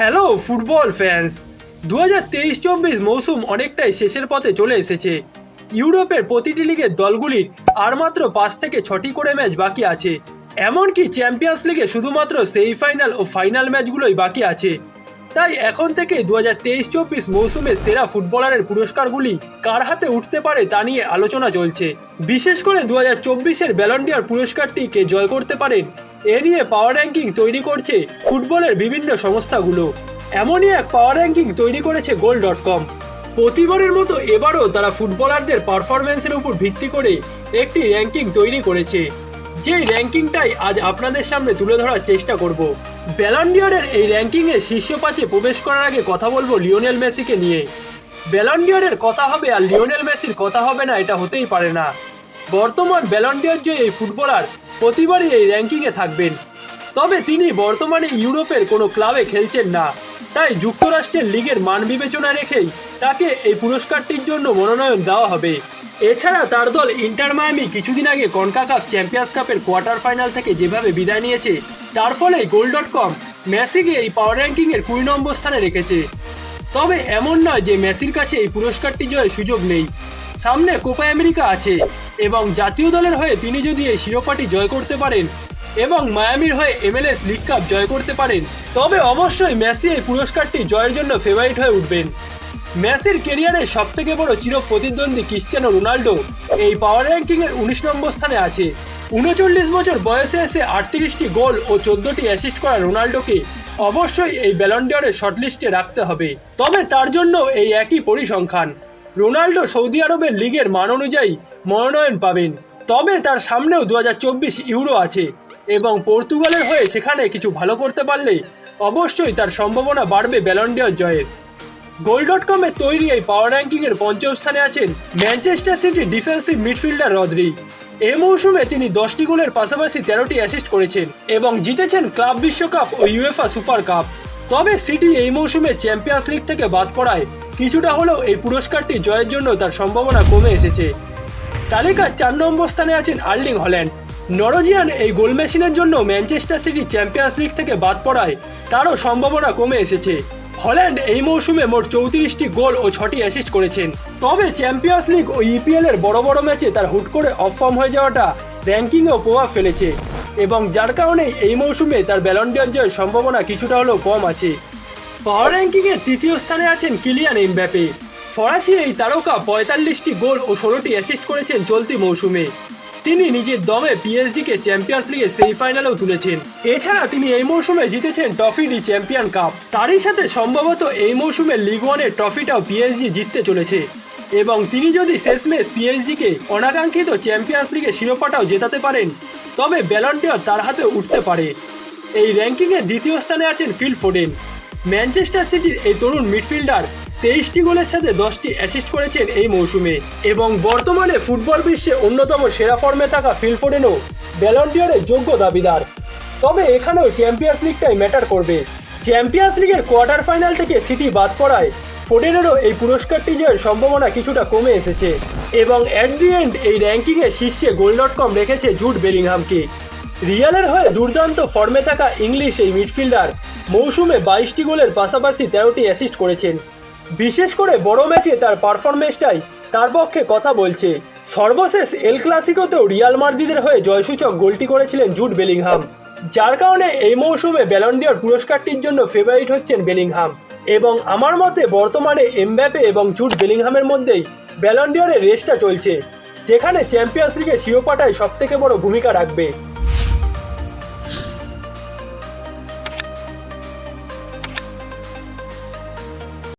Hello football fans দু হাজার তেইশ চব্বিশ মৌসুম অনেকটাই শেষের পথে চলে এসেছে। ইউরোপের প্রতিটি লিগের দলগুলির আর মাত্র পাঁচ থেকে ছটি করে ম্যাচ বাকি আছে। এমনকি চ্যাম্পিয়ন্স লিগে শুধুমাত্র সেমিফাইনাল ও ফাইনাল ম্যাচগুলোই বাকি আছে। তাই এখন থেকে দু হাজার তেইশ চব্বিশ মৌসুমের সেরা ফুটবলারের পুরস্কারগুলি কার হাতে উঠতে পারে তা নিয়ে আলোচনা চলছে। বিশেষ করে দু হাজার চব্বিশের ব্যালন্ডিয়ার পুরস্কারটি কে জয় করতে পারেন এ নিয়ে পাওয়ার র্যাঙ্কিং তৈরি করছে ফুটবলের বিভিন্ন সংস্থাগুলো। এমনই এক পাওয়ার র্যাঙ্কিং তৈরি করেছে গোল ডট কম প্রতিবারের মতো এবারও তারা ফুটবলারদের পারফরমেন্সের উপর ভিত্তি করে একটি র্যাঙ্কিং তৈরি করেছে। যে র্যাঙ্কিংটাই আজ আপনাদের সামনে তুলে ধরার চেষ্টা করব। ব্যালন্ডিয়রের এই র্যাঙ্কিংয়ে শীর্ষ পাঁচে প্রবেশ করার আগে কথা বলব লিওনেল মেসিকে নিয়ে। ব্যালন্ডিয়রের কথা হবে আর লিওনেল মেসির কথা হবে না, এটা হতেই পারে না। বর্তমান ব্যালন্ডিয়র জয়ী এই ফুটবলার প্রতিবারই এই র্যাঙ্কিংয়ে থাকবেন। তবে তিনি বর্তমানে ইউরোপের কোনো ক্লাবে খেলছেন না। তাই যুক্তরাষ্ট্রের লিগের মান বিবেচনা রেখেই তাকে এই পুরস্কারটির জন্য মনোনয়ন দেওয়া হবে। এছাড়া তার দল ইন্টার মায়ামি কিছুদিন আগে কনকাকাফ চ্যাম্পিয়ন্স কাপের কোয়ার্টার ফাইনাল থেকে যেভাবে বিদায় নিয়েছে, তার ফলে গোল ডট কম মেসিকে এই পাওয়ার র্যাঙ্কিংয়ের কুড়ি নম্বর স্থানে রেখেছে। তবে এমন নয় যে মেসির কাছে এই পুরস্কারটি জয়ের সুযোগ নেই। সামনে কোপা আমেরিকা আছে। এবং জাতীয় দলের হয়ে তিনি যদি এই শিরোপাটি জয় করতে পারেন এবং মায়ামির হয়ে এমএলএস লিগ কাপ জয় করতে পারেন, তবে অবশ্যই মেসি এই পুরস্কারটি জয়ের জন্য ফেভারিট হয়ে উঠবেন। মেসির কেরিয়ারের সব থেকে বড় চির প্রতিদ্বন্দ্বী ক্রিশ্চিয়ানো রোনাল্ডো এই পাওয়ার র্যাঙ্কিং এর উনিশ নম্বর স্থানে আছে। উনচল্লিশ বছর বয়সে এসে আটত্রিশটি গোল ও চোদ্দটি অ্যাসিস্ট করা রোনাল্ডোকে অবশ্যই এই ব্যালন্ডিয়রের শর্টলিস্টে রাখতে হবে। তবে তার জন্য এই একই পরিসংখ্যান। রোনাল্ডো সৌদি আরবের লিগের মান অনুযায়ী মনোনয়ন পাবেন। তবে তার সামনেও দু হাজার চব্বিশ ইউরো আছে এবং পর্তুগালের হয়ে সেখানে কিছু ভালো করতে পারলে অবশ্যই তার সম্ভাবনা বাড়বে ব্যালন্ডিয়র জয়ের। গোল ডট কমের তৈরি এই পাওয়ার র্যাঙ্কিং এর পঞ্চম স্থানে আছেন Manchester City defensive midfielder Rodri. এ মৌসুমে তিনি দশটি গোলের পাশাপাশি তেরোটি অ্যাসিস্ট করেছেন এবং জিতেছেন ক্লাব বিশ্বকাপ ও ইউএফা সুপার কাপ তবে সিটি এই মৌসুমে চ্যাম্পিয়ন্স লিগ থেকে বাদ পড়ায় কিছুটা হলেও এই পুরস্কারটি জয়ের জন্য তার সম্ভাবনা কমে এসেছে। তালিকার চার নম্বর স্থানে আছেন আর্লিং হল্যান্ড। নরজিয়ান এই গোল মেশিনের জন্য ম্যানচেস্টার সিটি চ্যাম্পিয়ন্স লিগ থেকে বাদ পড়ায় তারও সম্ভাবনা কমে এসেছে। হল্যান্ড এই মৌসুমে মোট চৌত্রিশটি গোল ও ছটি অ্যাসিস্ট করেছেন। তবে চ্যাম্পিয়ন্স লিগ ও ইপিএল এর বড় বড় ম্যাচে তার হুট করে অফ ফর্ম হয়ে যাওয়াটা র্যাঙ্কিংয়েও প্রভাব ফেলেছে। এবং যার কারণে এই মৌসুমে তার ব্যালন্ডিয়র জয়ের সম্ভাবনা কিছুটা হলেও কম আছে। পাওয়ার র্যাঙ্কিংয়ে তৃতীয় স্থানে আছেন কিলিয়ান এমব্যাপে। ফরাসি এই তারকা পঁয়তাল্লিশটি গোল ও ষোলোটি অ্যাসিস্ট করেছেন চলতি মৌসুমে। তিনি নিজের দমে পিএসজিকে চ্যাম্পিয়ন্স লিগে সেমিফাইনালেও তুলেছেন। এছাড়া তিনি এই মৌসুমে জিতেছেন ট্রফি ডি চ্যাম্পিয়ন কাপ তারই সাথে সম্ভবত এই মৌসুমে লিগ ওয়ানের ট্রফিটাও পিএসজি জিততে চলেছে। এবং তিনি যদি শেষমেশ পিএসজিকে অনাকাঙ্ক্ষিত চ্যাম্পিয়ন্স লিগে শিরোপাটাও জেতাতে পারেন তবে ব্যালন্টিয়র তার হাতে উঠতে পারে। এই র্যাঙ্কিংয়ে দ্বিতীয় স্থানে আছেন ফিল ফোডেন ম্যানচেস্টার সিটির এই তরুণ মিডফিল্ডার তেইশটি গোলের সাথে দশটি অ্যাসিস্ট করেছেন এই মৌসুমে এবং বর্তমানে ফুটবল বিশ্বে অন্যতম সেরা ফর্মে থাকা ফিলফোডেনও ব্যালন্ডিয়রের যোগ্য দাবিদার। তবে এখানেও চ্যাম্পিয়ন্স লিগটাই ম্যাটার করবে। চ্যাম্পিয়ন্স লিগের কোয়ার্টার ফাইনাল থেকে সিটি বাদ পড়ায় ফোডেনেরও এই পুরস্কারটি জয়ের সম্ভাবনা কিছুটা কমে এসেছে এবং অ্যাট দি এন্ড এই র্যাঙ্কিংয়ে শীর্ষে গোল ডট কম রেখেছে জুট বেলিংহামকে। রিয়ালের হয়ে দুর্দান্ত ফর্মে থাকা ইংলিশ এই মিডফিল্ডার মৌসুমে বাইশটি গোলের পাশাপাশি তেরোটি অ্যাসিস্ট করেছেন। বিশেষ করে বড় ম্যাচে তার পারফরমেন্সটাই তার পক্ষে কথা বলছে। সর্বশেষ এল ক্লাসিকোতেও রিয়াল মার্দিদের হয়ে জয়সূচক গোলটি করেছিলেন জুট বেলিংহাম। যার কারণে এই মৌসুমে ব্যালন্ডিয়র পুরস্কারটির জন্য ফেভারিট হচ্ছেন বেলিংহাম। এবং আমার মতে বর্তমানে এমব্যাপে এবং জুট বেলিংহামের মধ্যেই ব্যালন্ডিয়রের রেসটা চলছে, যেখানে চ্যাম্পিয়ন্স লিগের শিরোপাটাই সবথেকে বড় ভূমিকা রাখবে।